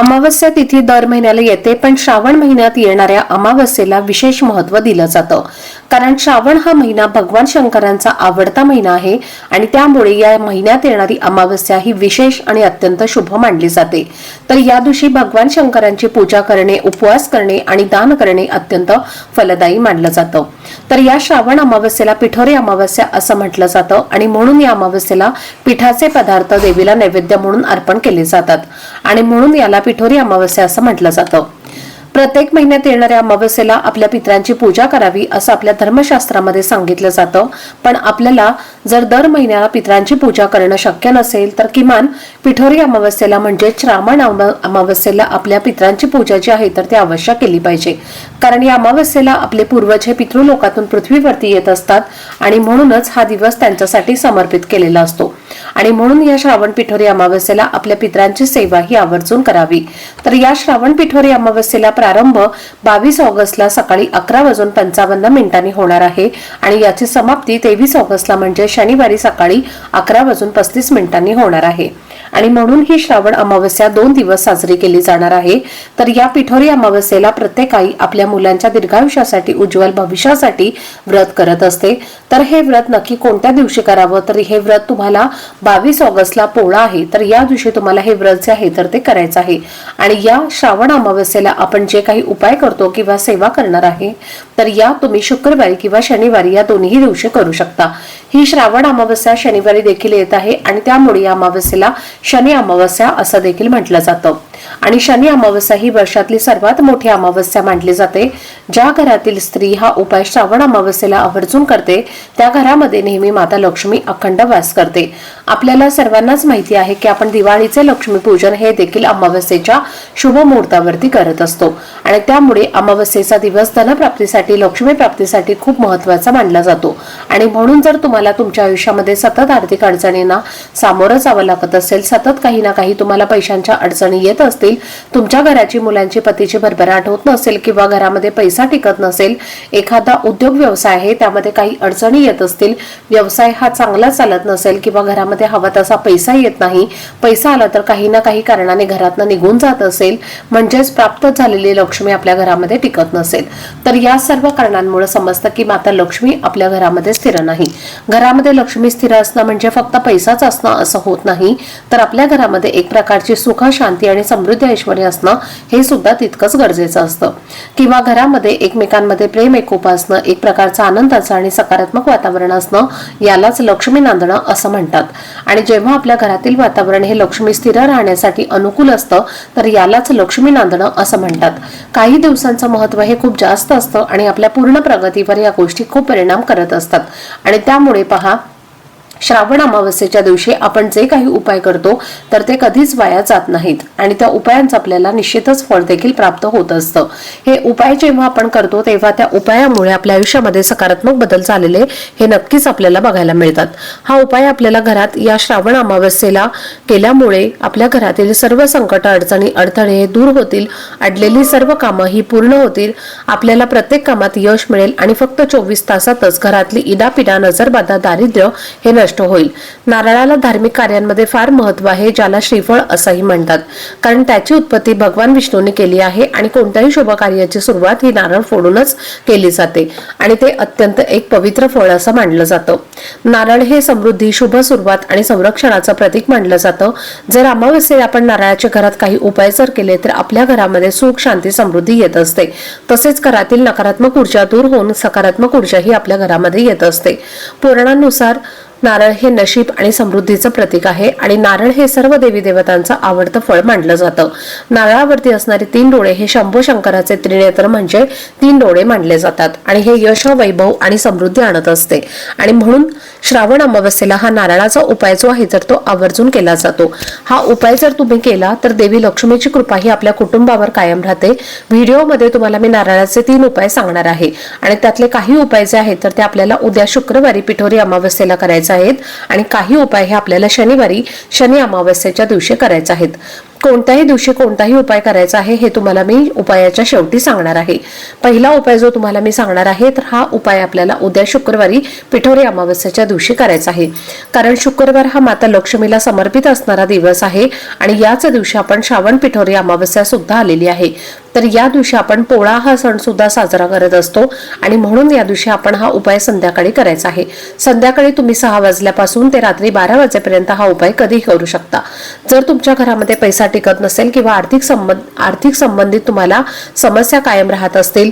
अमावस्या तिथी दर महिन्याला येते पण श्रावण महिन्यात येणाऱ्या अमावस्येला विशेष महत्त्व दिलं जातं. कारण श्रावण हा महिना भगवान शंकरांचा आवडता महिना आहे आणि त्यामुळे या महिन्यात येणारी अमावस्या ही विशेष आणि अत्यंत शुभ मानली जाते. तर या दिवशी भगवान शंकरांची पूजा करणे उपवास करणे आणि दान करणे अत्यंत फलदायी मानलं जातं. तर या श्रावण अमावस्येला पिठोरी अमावस्या असं म्हटलं जातं आणि म्हणून या अमावस्येला पिठाचे पदार्थ देवीला नैवेद्य म्हणून अर्पण केले जातात. आणि म्हणून याला पिठोरी अमावस्या असं म्हटलं जातं. प्रत्येक महिन्यात येणाऱ्या अमावस्येला आपल्या पित्रांची पूजा करावी असं आपल्या धर्मशास्त्रामध्ये सांगितलं जातं. पण आपल्याला जर दर महिन्याला पित्रांची पूजा करणं शक्य नसेल तर किमान पिठोरी अमावस्येला म्हणजे श्रावण अमा- अमावस्येला आपल्या पित्रांची पूजा जी आहे तर ती अवश्य केली पाहिजे. कारण या अमावस्येला आपले पूर्वज हे पितृलोकातून पृथ्वीवरती येत असतात आणि म्हणूनच हा दिवस त्यांच्यासाठी समर्पित केलेला असतो. आणि म्हणून या श्रावण पिठोरी अमावस्येला आपल्या पित्रांची सेवा ही आवर्जून करावी. तर या श्रावण पिठोरी अमावस्येला प्रारंभ बावीस ऑगस्टला सकाळी अकरा वाजून पंचावन्न मिनिटांनी होणार आहे आणि याची समाप्ती तेवीस ऑगस्टला म्हणजे शनिवारी सकाळी अकरा वाजून पस्तीस मिनिटांनी होणार आहे. आणि म्हणून ही श्रावण अमावस्या दोन दिवस साजरी केली जाणार आहे. तर या पिठोरी अमावस्येला प्रत्येकाई आपल्या मुलांच्या दीर्घायुष्यासाठी उज्ज्वल भविष्यासाठी व्रत करत असते. तर हे व्रत नक्की कोणत्या दिवशी करावं? तर हे व्रत तुम्हाला बावीस ऑगस्टला पोळा आहे. तर या दिवशी तुम्हाला हे व्रत जे आहे तर ते करायचं आहे. आणि या श्रावण अमावस्येला आपण जे काही उपाय करतो किंवा सेवा करणार आहे तर या तुम्ही शुक्रवारी किंवा शनिवारी या दोन्ही दिवशी करू शकता. ही श्रावण अमावस्या शनिवारी देखील येत आहे आणि त्यामुळे या अमावस्येला शनी अमावस्या असं देखील म्हटलं जातं. आणि शनी अमावस्या ही वर्षातली सर्वात मोठी अमावस्या मानली जाते. ज्या घरातील स्त्री हा उपाय श्रावण अमावस्येला आवर्जून करते त्या घरामध्ये नेहमी माता लक्ष्मी अखंड वास करते. आपल्याला सर्वांनाच माहिती आहे की आपण दिवाळीचे लक्ष्मी पूजन हे देखील अमावस्येच्या शुभ मुहूर्तावरती करत असतो. आणि त्यामुळे अमावस्येचा दिवस धनप्राप्तीसाठी लक्ष्मी प्राप्तीसाठी खूप महत्त्वाचा मानला जातो. आणि म्हणून जर तुम्हाला तुमच्या आयुष्यामध्ये सतत आर्थिक अडचणींना सामोरं जावं लागत असेल सतत काही ना काही तुम्हाला पैशांच्या अडचणी येत असतील तुमच्या घराची मुलांची पतीची भरभराट होत नसेल किंवा घरामध्ये पैसा टिकत नसेल एखादा उद्योग व्यवसाय आहे त्यामध्ये काही अडचणी येत असतील व्यवसाय हा चांगला चालत नसेल किंवा घरामध्ये हवा तसा पैसा येत नाही पैसा आला तर काही ना काही कारणाने घरातनं निघून जात असेल म्हणजेच प्राप्त झालेली लक्ष्मी आपल्या घरामध्ये टिकत नसेल. तर या सर्व कारणांमुळे समजतं की माता लक्ष्मी आपल्या घरामध्ये स्थिर नाही. घरामध्ये लक्ष्मी स्थिर असणं म्हणजे फक्त पैसाच असणं असं होत नाही. तर आपल्या घरामध्ये एक प्रकारची सुख शांती आणि समृद्ध ऐश्वर असणं हे सुद्धा तितकंच गरजेचं असतं. किंवा घरामध्ये एकमेकांमध्ये प्रेम एकोपा असणं एक प्रकारचं आनंदाचं आणि सकारात्मक वातावरण असणं यालाच लक्ष्मी नांदणं असं म्हणतात. आणि जेव्हा आपल्या घरातील वातावरण हे लक्ष्मी स्थिर राहण्यासाठी अनुकूल असतं तर यालाच लक्ष्मी नांदणं असं म्हणतात. काही दिवसांचं महत्त्व हे खूप जास्त असतं आणि आपल्या पूर्ण प्रगतीवर या गोष्टी खूप परिणाम करत असतात. आणि त्यामुळे पहा श्रावण अमावस्येच्या दिवशी आपण जे काही उपाय करतो तर ते कधीच वाया जात नाहीत. आणि त्या उपायांचं आपल्याला निश्चितच फळ देखील प्राप्त होत असतं. हे उपाय जेव्हा आपण करतो तेव्हा त्या उपायामुळे आपल्या आयुष्यामध्ये सकारात्मक बदल झालेले हे नक्कीच आपल्याला बघायला मिळतात. हा उपाय आपल्याला घरात या श्रावण अमावस्येला केल्यामुळे आपल्या घरातील सर्व संकट अडचणी अडथळे हे दूर होतील. अडलेली सर्व कामं ही पूर्ण होतील. आपल्याला प्रत्येक कामात यश मिळेल. आणि फक्त चोवीस तासातच घरातली इडापिडा नजरबाधा दारिद्र्य हे नष्ट होईल. नारळाला धार्मिक कार्यांमध्ये फार महत्त्व आहे ज्याला श्रीफळ असंही म्हणतात. कारण त्याची उत्पत्ती भगवान विष्णूने केली आहे आणि कोणत्याही शुभ कार्याची सुरुवात ही नारळ फोडूनच केली जाते आणि ते अत्यंत एक पवित्र फळ असं मानलं जातं. नारळ हे समृद्धी शुभ सुरुवात आणि संरक्षणाचं प्रतीक मानलं जातं. जर अमावस्येला आपण नारळाच्या घरात काही उपाय जर केले तर आपल्या घरामध्ये सुख शांती समृद्धी येत असते. तसेच घरातील नकारात्मक ऊर्जा दूर होऊन सकारात्मक ऊर्जाही आपल्या घरामध्ये येत असते. पुराणानुसार नारळ हे नशीब आणि समृद्धीचं प्रतीक आहे आणि नारळ हे सर्व देवी देवतांचं आवडतं फळ मानलं जातं. नारळावरती असणारे तीन डोळे हे शंभू शंकराचे त्रिनेत्र म्हणजे तीन डोळे मानले जातात आणि हे यश वैभव आणि समृद्धी आणत असते. आणि म्हणून श्रावण अमावस्येला हा नारळाचा उपाय जो आहे तर तो आवर्जून केला जातो. हा उपाय जर तुम्ही केला तर देवी लक्ष्मीची कृपा ही आपल्या कुटुंबावर कायम राहते. व्हिडिओमध्ये तुम्हाला मी नारळाचे तीन उपाय सांगणार आहे. आणि त्यातले काही उपाय जे आहेत तर ते आपल्याला उद्या शुक्रवारी पिठोरी अमावस्येला करायचे आहेत आणि काही उपाय हे आपल्याला शनिवारी शनी अमावस्येच्या दिवशी करायचे आहेत. कोणत्याही दिवशी कोणताही उपाय करायचा आहे हे तुम्हाला मी उपायाच्या शेवटी सांगणार आहे. पहिला उपाय जो तुम्हाला मी सांगणार आहे तर हा उपाय आपल्याला उद्या शुक्रवारी पिठोरी अमावस्याच्या दिवशी करायचा आहे. कारण शुक्रवार हा माता लक्ष्मीला समर्पित असणारा दिवस आहे आणि याच दिवशी आपण श्रावण पिठोरी अमावस्या सुद्धा आलेली आहे. तर या दिवशी आपण पोळा हा सण सुद्धा साजरा करत असतो आणि म्हणून या दिवशी आपण हा उपाय संध्याकाळी करायचा आहे. संध्याकाळी तुम्ही सहा वाजल्यापासून ते रात्री बारा वाजेपर्यंत हा उपाय कधी करू शकता. जर तुमच्या घरामध्ये पैसा टिकत नसेल किंवा आर्थिक संबंध आर्थिक संबंधित तुम्हाला समस्या कायम राहत असतील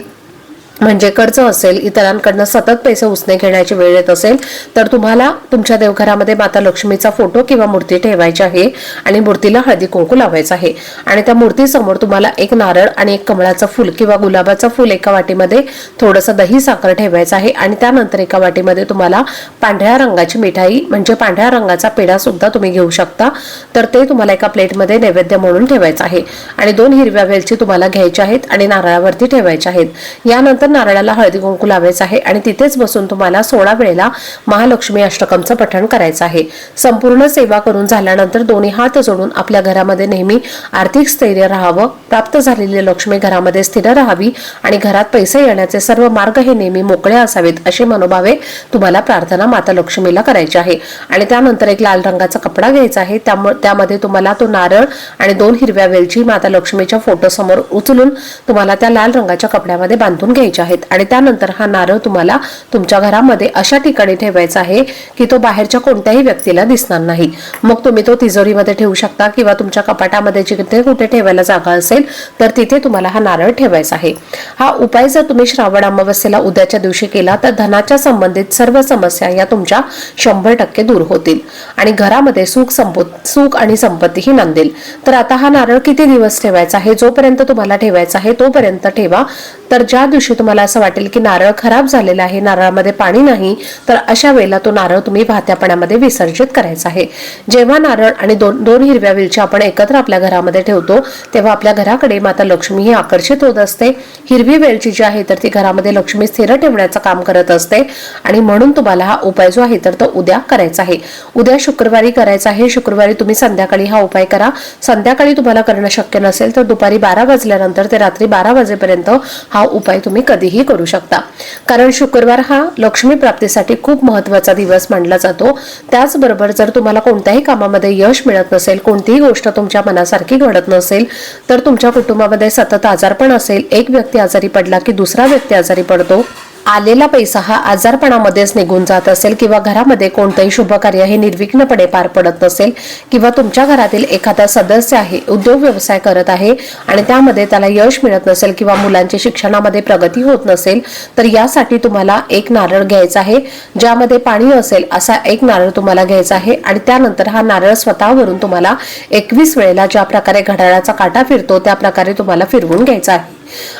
म्हणजे कर्ज असेल इतरांकडनं सतत पैसे उसने घेण्याची वेळ येत असेल तर तुम्हाला तुमच्या देवघरामध्ये माता लक्ष्मीचा फोटो किंवा मूर्ती ठेवायची आहे आणि मूर्तीला हळदी कुंकू लावायचं आहे. आणि त्या मूर्तीसमोर तुम्हाला एक नारळ आणि एक कमळाचं फुल किंवा गुलाबाचं फुल एका वाटीमध्ये थोडंसं दही साखर ठेवायचं आहे आणि त्यानंतर एका वाटीमध्ये तुम्हाला पांढऱ्या रंगाची मिठाई म्हणजे पांढऱ्या रंगाचा पेढा सुद्धा तुम्ही घेऊ शकता. तर ते तुम्हाला एका प्लेटमध्ये नैवेद्य म्हणून ठेवायचं आहे. आणि दोन हिरव्या वेलची तुम्हाला घ्यायच्या आहेत आणि नारळावरती ठेवायच्या आहेत. यानंतर नारळाला हळदी कुंकू लावायचं आहे आणि तिथेच बसून तुम्हाला सोळा वेळेला महालक्ष्मी अष्टकमचं पठण करायचं आहे. संपूर्ण सेवा करून झाल्यानंतर दोन्ही हात जोडून आपल्या घरामध्ये नेहमी आर्थिक स्थैर्य राहावं प्राप्त झालेली लक्ष्मी घरामध्ये स्थिर राहावी आणि घरात पैसे येण्याचे सर्व मार्ग हे नेहमी मोकळे असावेत अशी मनोभावे तुम्हाला प्रार्थना माता लक्ष्मीला करायची आहे. आणि त्यानंतर एक लाल रंगाचा कपडा घ्यायचा आहे. त्यामुळे त्यामध्ये तुम्हाला तो नारळ आणि दोन हिरव्या वेलची माता लक्ष्मीच्या फोटो समोर उचलून तुम्हाला त्या लाल रंगाच्या कपड्यामध्ये बांधून घ्यायची आहेत. आणि त्यानंतर हा नारळ तुम्हाला तुमच्या घरामध्ये अशा ठिकाणी ठेवायचा आहे की तो बाहेरच्या कोणत्याही व्यक्तीला दिसणार नाही. मग तुम्ही तो तिजोरीमध्ये ठेवू शकता किंवा तुमच्या कपाटामध्ये जिथे कुठे ठेवायला जागा असेल तर तिथे तुम्हाला हा नारळ ठेवायचा आहे. हा उपाय जर तुम्ही श्रावण अमावस्येला उद्याच्या दिवशी केला तर धनाच्या संबंधित सर्व समस्या या तुमच्या शंभर टक्के दूर होतील. आणि घरामध्ये सुख संपत सुख आणि संपत्तीही नांदेल. तर आता हा नारळ किती दिवस ठेवायचा आहे? जोपर्यंत तुम्हाला ठेवायचा आहे तोपर्यंत ठेवा. तर ज्या दिवशी तुम्हाला असं वाटेल की नारळ खराब झालेला आहे नारळामध्ये पाणी नाही तर अशा वेळेला तो नारळ तुम्ही वाहत्या पाण्यामध्ये विसर्जित करायचा आहे. जेव्हा नारळ आणि दोन दोन हिरव्या वेलची आपण एकत्र आपल्या घरामध्ये ठेवतो तेव्हा आपल्या घराकडे माता लक्ष्मी ही आकर्षित होत असते. हिरवी वेलची जी आहे तर ती घरामध्ये लक्ष्मी स्थिर ठेवण्याचं काम करत असते. आणि म्हणून तुम्हाला हा उपाय जो आहे तर तो उद्या करायचा आहे. उद्या शुक्रवारी करायचा आहे. शुक्रवारी तुम्ही संध्याकाळी हा उपाय करा. संध्याकाळी तुम्हाला करणं शक्य नसेल तर दुपारी बारा वाजल्यानंतर ते रात्री बारा वाजेपर्यंत हा उपाय तुम्ही कधीही करू शकता. कारण शुक्रवार हा लक्ष्मी प्राप्तीसाठी खूप महत्त्वाचा दिवस मानला जातो. त्याचबरोबर जर तुम्हाला कोणत्याही कामामध्ये यश मिळत नसेल कोणतीही गोष्ट तुमच्या मनासारखी घडत नसेल तर तुमच्या कुटुंबामध्ये सतत आजारपण असेल. एक व्यक्ती आजारी पडला की दुसरा व्यक्ती आजारी पडतो. आलेला पैसा हा आजारपणामध्येच निघून जात असेल किंवा घरामध्ये कोणतंही शुभ कार्य हे निर्विघ्नपणे पार पडत नसेल किंवा तुमच्या घरातील एखादा सदस्य आहे उद्योग व्यवसाय करत आहे आणि त्यामध्ये त्याला यश मिळत नसेल किंवा मुलांच्या शिक्षणामध्ये प्रगती होत नसेल तर यासाठी तुम्हाला एक नारळ घ्यायचा आहे ज्यामध्ये पाणी असेल असा एक नारळ तुम्हाला घ्यायचा आहे आणि त्यानंतर हा नारळ स्वतःवरून तुम्हाला एकवीस वेळेला ज्या प्रकारे घड्याळाचा काटा फिरतो त्या प्रकारे तुम्हाला फिरवून घ्यायचा आहे.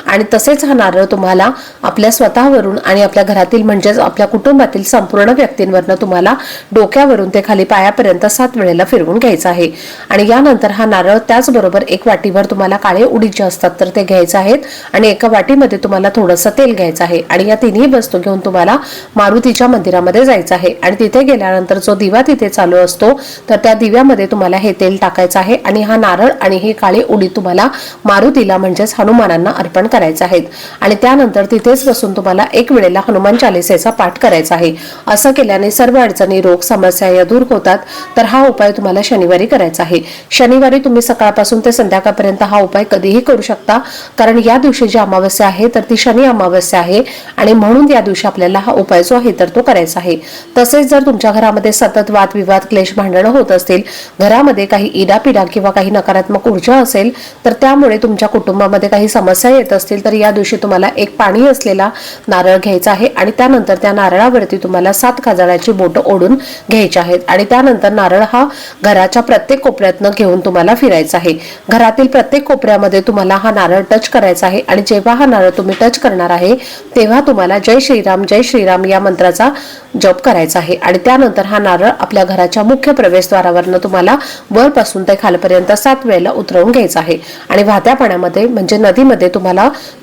आणि तसेच हा नारळ तुम्हाला आपल्या स्वतःवरून आणि आपल्या घरातील म्हणजेच आपल्या कुटुंबातील संपूर्ण व्यक्तींवरनं तुम्हाला डोक्यावरून ते खाली पायापर्यंत सात वेळेला फिरवून घ्यायचा आहे. आणि यानंतर हा नारळ त्याचबरोबर एक वाटीवर तुम्हाला काळे उडीद जे असतात तर ते घ्यायचे आहेत. आणि एका वाटीमध्ये तुम्हाला थोडंसं तेल घ्यायचं आहे. आणि या तिन्ही वस्तू घेऊन तुम्हाला मारुतीच्या मंदिरामध्ये जायचं आहे. आणि तिथे गेल्यानंतर जो दिवा तिथे चालू असतो तर त्या दिव्यामध्ये तुम्हाला हे तेल टाकायचं आहे. आणि हा नारळ आणि हे काळे उडीद तुम्हाला मारुतीला म्हणजेच हनुमानांना अर्पण करायचे आहेत. आणि त्यानंतर तिथेच बसून तुम्हाला एक वेळेला हनुमान चालिसेचा पाठ करायचा आहे. असं केल्याने सर्व अडचणी रोग समस्या या दूर होतात. तर हा उपाय तुम्हाला शनिवारी करायचा आहे. शनिवारी तुम्ही सकाळपासून ते संध्याकाळपर्यंत हा उपाय कधीही करू शकता. कारण या दिवशी जी अमावस्या आहे तर ती शनी अमावस्या आहे. आणि म्हणून या दिवशी आपल्याला हा उपाय जो आहे तर तो करायचा आहे. तसेच जर तुमच्या घरामध्ये सतत वादविवाद क्लेश भांडणं होत असतील घरामध्ये काही इडापिडा किंवा काही नकारात्मक ऊर्जा असेल तर त्यामुळे तुमच्या कुटुंबामध्ये काही समस्या येत असतील तर या दिवशी तुम्हाला एक पाणी असलेला नारळ घ्यायचा आहे आणि त्यानंतर त्या नारळावरती तुम्हाला सात खाजळाची बोटं ओढून घ्यायची आहेत. आणि त्यानंतर नारळ हा घराच्या प्रत्येक कोपऱ्यातनं घेऊन तुम्हाला फिरायचा आहे. घरातील प्रत्येक कोपऱ्यामध्ये तुम्हाला हा नारळ टच करायचा आहे आणि जेव्हा हा नारळ तुम्ही टच करणार आहे तेव्हा तुम्हाला जय श्रीराम जय श्रीराम या मंत्राचा जप करायचा आहे. आणि त्यानंतर हा नारळ आपल्या घराच्या मुख्य प्रवेशद्वारावरनं तुम्हाला वरपासून ते खालपर्यंत सात वेळेला उतरवून घ्यायचा आहे. आणि वाहत्या पाण्यामध्ये म्हणजे नदीमध्ये तुम्हाला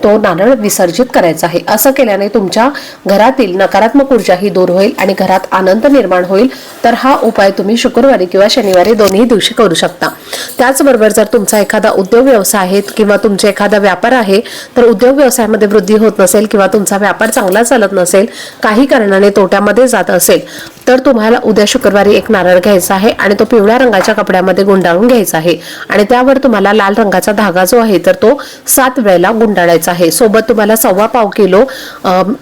तो नारळ विसर्जित करायचा आहे. असं केल्याने तुमच्या घरातील नकारात्मक ऊर्जा ही दूर होईल आणि घरात आनंद निर्माण होईल. तर हा उपाय तुम्ही शुक्रवारी किंवा शनिवारी दोन्ही दिवशी करू शकता. त्याचबरोबर जर तुमचा एखादा उद्योग व्यवसाय आहे किंवा तुमचा एखादा व्यापार आहे तर उद्योग व्यवसायामध्ये वृद्धी होत नसेल किंवा तुमचा व्यापार चांगला चालत नसेल काही कारणाने तोट्यामध्ये जात असेल तर तुम्हाला उद्या शुक्रवारी एक नारळ घ्यायचा आहे आणि तो पिवळ्या रंगाच्या कपड्यामध्ये गुंडाळून घ्यायचा आहे. आणि त्यावर तुम्हाला लाल रंगाचा धागा जो आहे तर तो सात वेळेला गुंडाळायचा आहे. सोबत तुम्हाला सव्वा पाव किलो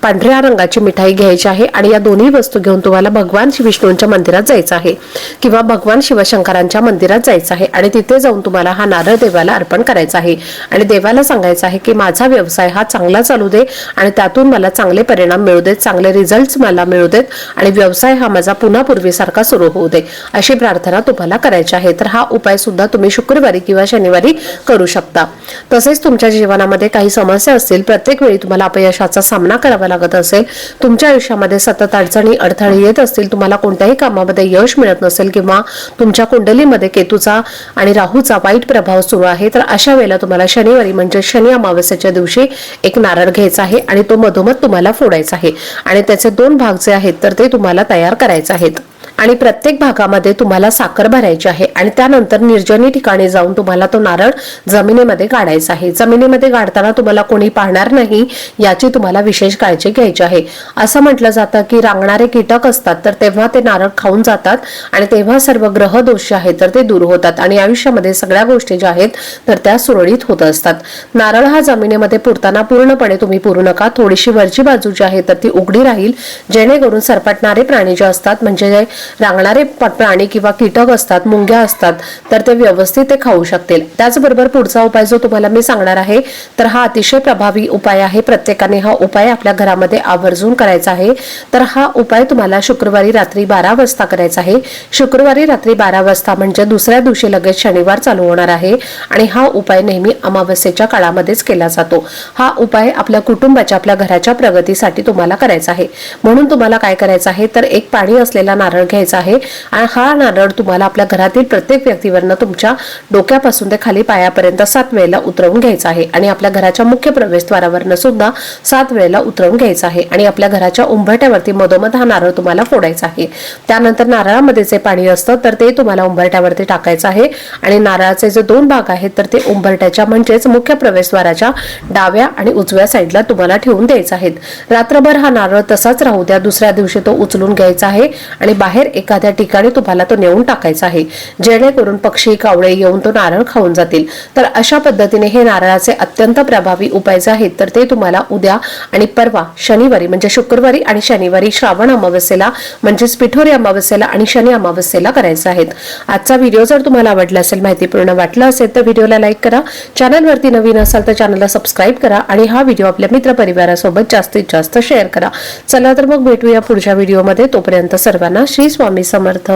पांढऱ्या रंगाची मिठाई घ्यायची आहे आणि या दोन्ही वस्तू घेऊन तुम्हाला भगवान विष्णूंच्या मंदिरात जायचं आहे किंवा भगवान शिवशंकरांच्या मंदिरात जायचं आहे आणि तिथे जाऊन तुम्हाला हा नारळ देवाला अर्पण करायचा आहे. आणि देवाला सांगायचं आहे की माझा व्यवसाय हा चांगला चालू दे आणि त्यातून मला चांगले परिणाम मिळू देत चांगले रिझल्ट मला मिळू देत आणि व्यवसाय हा माझा पुन्हा पूर्वीसारखा सुरू होऊ दे अशी प्रार्थना तुम्हाला करायची आहे. तर हा उपाय सुद्धा तुम्ही शुक्रवारी किंवा शनिवारी करू शकता. तसेच तुमच्या जीवनामध्ये काही समस्या असतील प्रत्येक वेळी तुम्हाला अपयशाचा सामना करावा लागत असेल तुमच्या आयुष्यामध्ये सतत अडचणी अडथळे येत असतील तुम्हाला कोणत्याही कामामध्ये यश मिळत नसेल किंवा तुमच्या कुंडलीमध्ये केतूचा आणि राहूचा वाईट प्रभाव सुरू आहे तर अशा वेळेला तुम्हाला शनिवारी म्हणजे शनी अमावस्याच्या दिवशी एक नारळ घ्यायचा आहे आणि तो मधोमध तुम्हाला फोडायचा आहे. आणि त्याचे दोन भाग जे आहेत तर ते तुम्हाला तयार करायचे आहेत. आणि प्रत्येक भागामध्ये तुम्हाला साखर भरायची आहे. आणि त्यानंतर निर्जनी ठिकाणी जाऊन तुम्हाला तो नारळ जमिनीमध्ये गाडायचा आहे. जमिनीमध्ये गाडताना तुम्हाला कोणी पाहणार नाही याची तुम्हाला विशेष काळजी घ्यायची आहे. असं म्हटलं जातं की रांगणारे कीटक असतात तर तेव्हा ते नारळ खाऊन जातात आणि तेव्हा सर्व ग्रह दोष जे आहेत तर ते दूर होतात. आणि आयुष्यामध्ये सगळ्या गोष्टी ज्या आहेत तर त्या सुरळीत होत असतात. नारळ हा जमिनीमध्ये पुरताना पूर्णपणे तुम्ही पुरू नका. थोडीशी वरची बाजू जी आहे तर ती उघडी राहील. जेणेकरून सरपटणारे प्राणी जे असतात म्हणजे रांगणारे प्राणी किंवा कीटक असतात मुंग्या असतात तर ते व्यवस्थित ते खाऊ शकतील. त्याचबरोबर पुढचा उपाय जो तुम्हाला मी सांगणार आहे तर हा अतिशय प्रभावी उपाय आहे. प्रत्येकाने हा उपाय आपल्या घरामध्ये आवर्जून करायचा आहे. तर हा उपाय तुम्हाला शुक्रवारी रात्री बारा वाजता करायचा आहे. शुक्रवारी रात्री बारा वाजता म्हणजे दुसऱ्या दिवशी लगेच शनिवार चालू होणार आहे आणि हा उपाय नेहमी अमावस्येच्या काळामध्येच केला जातो. हा उपाय आपल्या कुटुंबाच्या आपल्या घराच्या प्रगतीसाठी तुम्हाला करायचा आहे. म्हणून तुम्हाला काय करायचं आहे तर एक पाणी असलेला नारळ घ्यायचा आहे. आणि हा नारळ तुम्हाला आपल्या घरातील प्रत्येक व्यक्तीवरनं तुमच्या डोक्यापासून ते खाली पायापर्यंत सात वेळेला उतरवून घ्यायचा आहे. आणि आपल्या घराच्या मुख्य प्रवेशद्वारावरनं सुद्धा सात वेळेला उतरवून घ्यायचा आहे. आणि आपल्या घराच्या उंबरट्यावरती मधोमध हा नारळ तुम्हाला फोडायचा आहे. त्यानंतर नारळामध्ये जे पाणी असतं तर ते तुम्हाला उंबरट्यावरती टाकायचं आहे. आणि नारळाचे जे दोन भाग आहेत तर ते उंबरट्याच्या म्हणजेच मुख्य प्रवेशद्वाराच्या डाव्या आणि उजव्या साईडला तुम्हाला ठेवून द्यायचा आहेत. रात्रभर हा नारळ तसाच राहू द्या. दुसऱ्या दिवशी तो उचलून घ्यायचा आहे. आणि बाहेर एखाद्या ठिकाणी तुम्हाला तो नेऊन टाकायचा आहे. जेणेकरून पक्षी कावळे येऊन तो नारळ खाऊन जातील. तर अशा पद्धतीने हे नारळाचे अत्यंत प्रभावी उपाय जे आहेत तर ते तुम्हाला उद्या आणि परवा शनिवारी म्हणजे शुक्रवारी आणि शनिवारी श्रावण अमावस्येला म्हणजेच पिठोरी अमावस्येला आणि शनी अमावस्येला करायचे आहेत. आजचा व्हिडिओ जर तुम्हाला आवडला असेल माहितीपूर्ण वाटला असेल तर व्हिडिओला लाईक करा. चॅनलवरती नवीन असाल तर चॅनलला सबस्क्राईब करा आणि हा व्हिडिओ आपल्या मित्रपरिवारासोबत जास्तीत जास्त शेअर करा. चला तर मग भेटूया पुढच्या व्हिडिओमध्ये. तोपर्यंत सर्वांना श्री स्वामी समर्थ